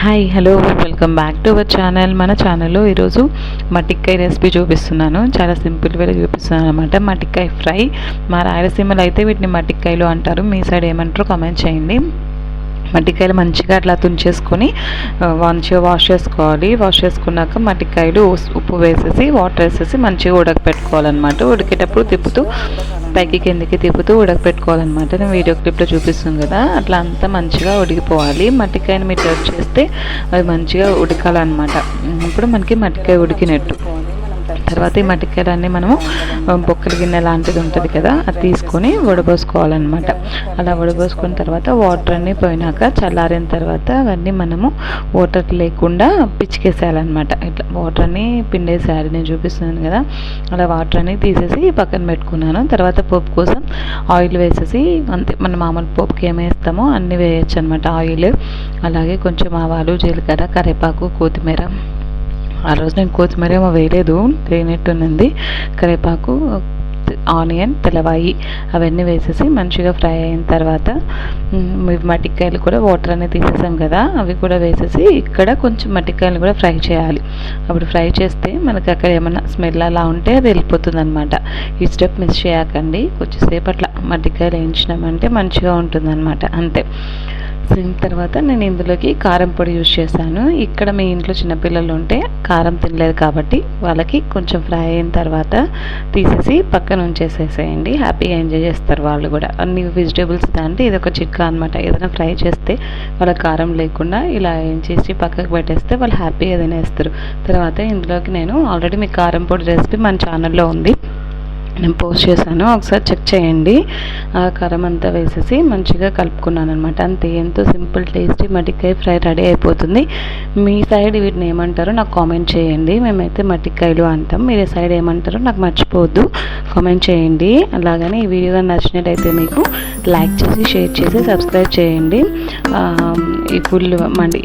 Hi hello welcome back to our channel మన ఛానల్లో ఈరోజు మటిక్కాయ రెసిపీ చూపిస్తున్నాను. చాలా సింపుల్ వేలో చూపిస్తున్నాను అనమాట మటిక్కాయ ఫ్రై మా రాయలసీమలో అయితే వీటిని మటిక్కాయలు అంటారు. మీ సైడ్ ఏమంటారో కామెంట్ చేయండి. మట్టికాయలు మంచిగా అట్లా తుంచేసుకొని మంచిగా వాష్ చేసుకోవాలి. వాష్ చేసుకున్నాక మట్టికాయలు ఉప్పు వేసేసి వాటర్ వేసేసి మంచిగా ఉడకపెట్టుకోవాలన్నమాట. ఉడికేటప్పుడు తిప్పుతూ పైకి కిందికి తిప్పుతూ ఉడకపెట్టుకోవాలన్నమాట. నేను వీడియో క్లిప్లో చూపిస్తుంది కదా. అట్లా అంతా మంచిగా ఉడికిపోవాలి. మట్టికాయని మీరు టచ్ చేస్తే అది మంచిగా ఉడకాలన్నమాట. ఇప్పుడు మనకి మట్టికాయ ఉడికినట్టు. తర్వాత ఈ మట్టికాయలన్నీ మనము బొక్కల గిన్నె లాంటిది ఉంటుంది కదా అది తీసుకొని వడబోసుకోవాలన్నమాట. అలా వడబోసుకున్న తర్వాత వాటర్ అన్నీ పోయినాక చల్లారిన తర్వాత అవన్నీ మనము వాటర్ లేకుండా పిచ్చికేసేయాలన్నమాట ఇట్లా వాటర్ అన్నీ పిండేసేయాలి నేను చూపిస్తున్నాను కదా. అలా వాటర్ అన్నీ తీసేసి పక్కన పెట్టుకున్నాను. తర్వాత పోపు కోసం ఆయిల్ వేసేసి అంతే మన మామూలు పోపుకి ఏమేస్తామో అన్నీ వేయచ్చు అనమాట ఆయిల్ అలాగే కొంచెం ఆవాలు జీలకర్ర కరివేపాకు కొత్తిమీర. ఆ రోజు నేను కొత్తిమీర ఏమో వేయలేదు వేయనట్టున్నది కరివేపాకు ఆనియన్ తెల్లవాయి అవన్నీ వేసేసి మంచిగా ఫ్రై అయిన తర్వాత మ్, మట్టికాయలు కూడా వాటర్ అనేది తీసేసాం కదా అవి కూడా వేసేసి ఇక్కడ కొంచెం మట్టికాయలు కూడా ఫ్రై చేయాలి. అప్పుడు ఫ్రై చేస్తే మనకి అక్కడ ఏమైనా స్మెల్ అలా ఉంటే అది వెళ్ళిపోతుంది అనమాట ఈ స్టెప్ మిస్ చేయకండి. కొంచెంసేపు అట్లా మట్టికాయలు వేయించినామంటే మంచిగా ఉంటుంది అంతే. దీని తర్వాత నేను ఇందులోకి కారం పొడి యూజ్ చేశాను. ఇక్కడ మీ ఇంట్లో చిన్నపిల్లలు ఉంటే కారం తినలేరు కాబట్టి వాళ్ళకి కొంచెం ఫ్రై అయిన తర్వాత తీసేసి పక్కన ఉంచేసేసేయండి. హ్యాపీగా ఎంజాయ్ చేస్తారు వాళ్ళు కూడా. అన్ని వెజిటేబుల్స్ దాంట్లో ఇది ఒక చిట్కా అనమాట ఏదైనా ఫ్రై చేస్తే వాళ్ళ కారం లేకుండా ఇలా ఏం చేసి పక్కకు పెట్టేస్తే వాళ్ళు హ్యాపీగా తినేస్తారు. తర్వాత ఇందులోకి నేను ఆల్రెడీ మీ కారం పొడి రెసిపీ మన ఛానల్లో ఉంది. నేను పోస్ట్ చేశాను. ఒకసారి చెక్ చేయండి. ఆ కారం అంతా వేసేసి మంచిగా కలుపుకున్నాను అనమాట అంతే ఎంతో సింపుల్ టేస్టీ మట్టికాయ ఫ్రై రెడీ అయిపోతుంది. మీ సైడ్ వీటిని ఏమంటారో నాకు కామెంట్ చేయండి. మేమైతే మటికాయలు అంటాం. మీరు సైడ్ ఏమంటారో నాకు మర్చిపోవద్దు. కామెంట్ చేయండి. అలాగనే ఈ వీడియో నచ్చినట్టయితే మీకు లైక్ చేసి షేర్ చేసి సబ్స్క్రైబ్ చేయండి. ఈ ఫుల్ మండి